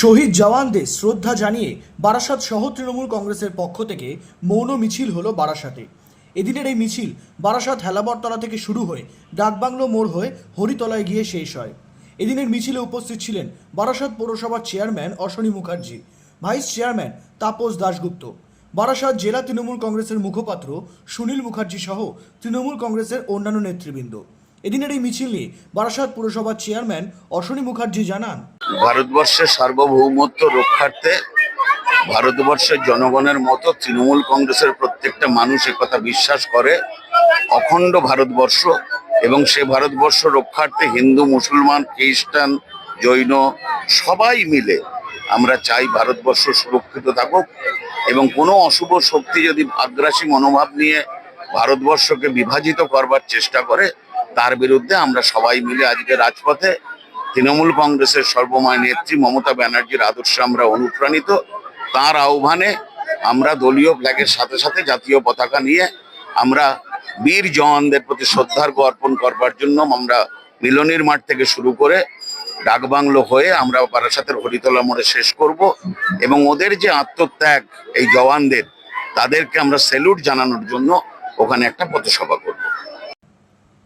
শহীদ জওয়ানদের শ্রদ্ধা জানিয়ে বারাসাত সহ তৃণমূল কংগ্রেসের পক্ষ থেকে মৌন মিছিল হলো বারাসাতে। এদিনের এই মিছিল বারাসাত হেলাবরতলা থেকে শুরু হয়ে ডাকবাংলো মোড় হয়ে হরিতলায় গিয়ে শেষ হয়। এদিনের মিছিলে উপস্থিত ছিলেন বারাসাত পৌরসভার chairman Ashwini Mukherjee, vice chairman Tapas Dasgupta. Barasat জেলা তৃণমূল কংগ্রেসের মুখপাত্র সুনীল মুখার্জি সহ তৃণমূল কংগ্রেসের অন্যান্য নেতৃবৃন্দ। এদিনের এই মিছিল নিয়ে বারাসাত পুরসভার চেয়ারম্যান অশ্বনী মুখার্জি জানান। ভারতবর্ষের সার্বভৌমত্ব রক্ষার্থে ভারতবর্ষের জনগণের মতো তৃণমূল কংগ্রেসের প্রত্যেকটা মানুষ কথা বিশ্বাস করে, অখণ্ড ভারতবর্ষ এবং সে ভারতবর্ষ রক্ষার্থে হিন্দু, মুসলমান, খ্রিস্টান, জৈন সবাই মিলে আমরা চাই ভারতবর্ষ সুরক্ষিত থাকুক এবং কোনো অশুভ শক্তি যদি আগ্রাসী মনোভাব নিয়ে ভারতবর্ষকে বিভাজিত করবার চেষ্টা করে তার বিরুদ্ধে আমরা সবাই মিলে আজকে রাজপথে তৃণমূল কংগ্রেসের সর্বময় নেত্রী মমতা ব্যানার্জির আদর্শে আমরা অনুপ্রাণিত। তার আহ্বানে আমরা দলীয় ফ্ল্যাগের সাথে সাথে জাতীয় পতাকা নিয়ে আমরা বীর জওয়ানদের প্রতি শ্রদ্ধার্ঘ অর্পণ করবার জন্য আমরা মিলনের মাঠ থেকে শুরু করে ডাকবাংলো হয়ে আমরা বারাসাতের হরিতলা মোড়ে শেষ করব এবং ওদের যে আত্মত্যাগ এই জওয়ানদের, তাদেরকে আমরা স্যালুট জানানোর জন্য ওখানে একটা পথসভা করব।